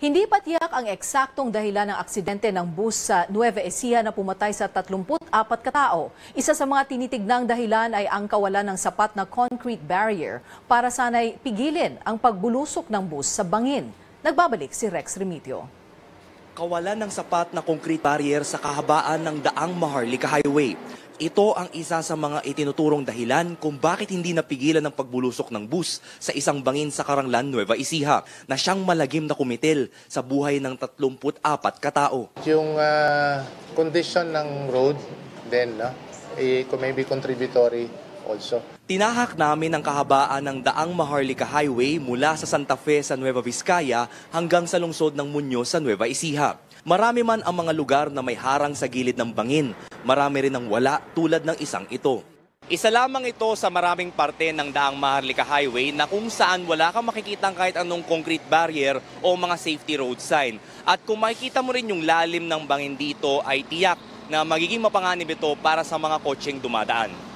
Hindi pa tiyak ang eksaktong dahilan ng aksidente ng bus sa Nueva Ecija na pumatay sa 34 katao. Isa sa mga tinitignang dahilan ay ang kawalan ng sapat na concrete barrier para sanay pigilin ang pagbulusok ng bus sa bangin. Nagbabalik si Rex Remitio. Kawalan ng sapat na concrete barrier sa kahabaan ng daang Maharlika Highway. Ito ang isa sa mga itinuturong dahilan kung bakit hindi napigilan ng pagbulusok ng bus sa isang bangin sa Karanglan, Nueva Ecija na siyang malagim na kumitil sa buhay ng 34 katao. Yung ah, condition ng road then no, eh, may be contributory also. Tinahak namin ang kahabaan ng daang Maharlika Highway mula sa Santa Fe sa Nueva Vizcaya hanggang sa lungsod ng Muñoz sa Nueva Ecija. Marami man ang mga lugar na may harang sa gilid ng bangin. Marami rin ang wala tulad ng isang ito. Isa lamang ito sa maraming parte ng daang Maharlika Highway na kung saan wala kang makikitang kahit anong concrete barrier o mga safety road sign. At kung makikita mo rin yung lalim ng bangin dito ay tiyak na magiging mapanganib ito para sa mga kotseng dumadaan.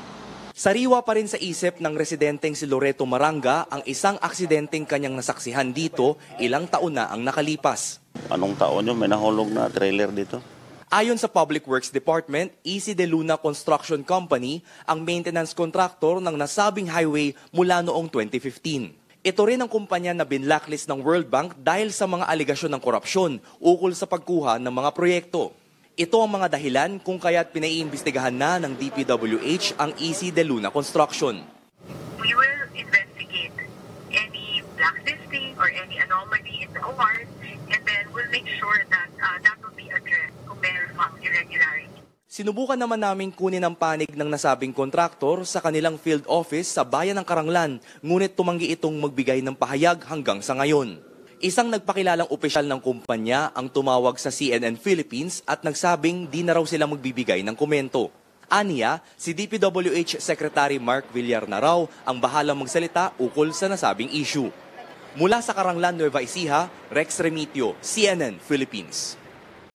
Sariwa pa rin sa isip ng residenteng si Loreto Maranga ang isang aksidenteng kanyang nasaksihan dito ilang taon na ang nakalipas. Anong taon yun? May nahulog na trailer dito. Ayon sa Public Works Department, Easy De Luna Construction Company ang maintenance contractor ng nasabing highway mula noong 2015. Ito rin ang kumpanya na binlacklist ng World Bank dahil sa mga aligasyon ng korupsyon ukol sa pagkuha ng mga proyekto. Ito ang mga dahilan kung kaya't pinaiimbestigahan na ng DPWH ang Easy De Luna Construction. we will investigate any blacklisting or any anomaly in the awards, and then we'll make sure that uh, that will be addressed kung meron pang irregularity. Sinubukan naman namin kunin ang panig ng nasabing kontraktor sa kanilang field office sa bayan ng Karanglan, ngunit tumanggi itong magbigay ng pahayag hanggang sa ngayon. Isang nagpakilalang opisyal ng kumpanya ang tumawag sa CNN Philippines at nagsabing di na raw sila magbibigay ng komento. Aniya, si DPWH Secretary Mark Villar na raw ang bahalang magsalita ukol sa nasabing issue. Mula sa Karanglan, Nueva Ecija, Rex Remitio, CNN Philippines.